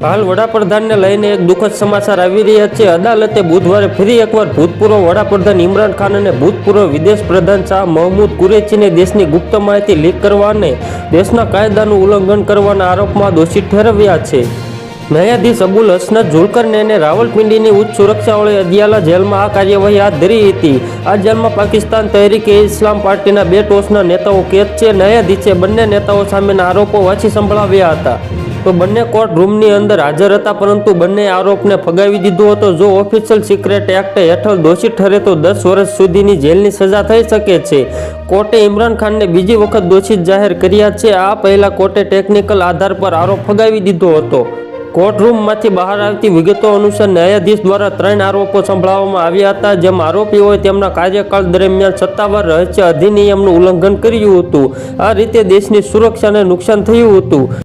હાલ વડાપ્રધાનને લઈને એક દુઃખદ સમાચાર આવી રહ્યા છે. અદાલતે બુધવારે ફરી એકવાર ભૂતપૂર્વ વડાપ્રધાન ઇમરાન ખાન અને ભૂતપૂર્વ વિદેશ પ્રધાન શાહ મહમૂદ કુરેશીને દેશની ગુપ્ત માહિતી લીક કરવા અને દેશના કાયદાનું ઉલ્લંઘન કરવાના આરોપમાં દોષિત ઠેરવ્યા છે. ન્યાયાધીશ અબુલ હસનત ઝુલકરને અને રાવલપિંડીની ઉચ્ચ સુરક્ષાવાળી અદિયાલા જેલમાં આ કાર્યવાહી હાથ ધરી હતી. આ જેલમાં પાકિસ્તાન તહેરીકે ઇસ્લામ પાર્ટીના બે ટોચના નેતાઓ કેદ છે. ન્યાયાધીશે બંને નેતાઓ સામેના આરોપો વાંચી સંભળાવ્યા હતા. તો બંને કોર્ટ રૂમની અંદર હાજર હતા, પરંતુ બંને આરોપને ફગાવી દીધો હતો. જો ઓફિશિયલ સિક્રેટ એક્ટ હેઠળ દોષિત ઠરે, તો દસ વર્ષ સુધીની જેલની સજા થઈ શકે છે. કોર્ટે ઇમરાન ખાનને બીજી વખત દોષિત જાહેર કર્યા છે. આ પહેલાં કોર્ટે ટેકનિકલ આધાર પર આરોપ ફગાવી દીધો હતો. કોર્ટરૂમમાંથી બહાર આવતી વિગતો અનુસાર ન્યાયાધીશ દ્વારા ત્રણ આરોપો સંભળાવવામાં આવ્યા હતા, જેમાં આરોપીઓએ તેમના કાર્યકાળ દરમિયાન સત્તાવાર રહસ્ય અધિનિયમનું ઉલ્લંઘન કર્યું હતું. આ રીતે દેશની સુરક્ષાને નુકસાન થયું હતું.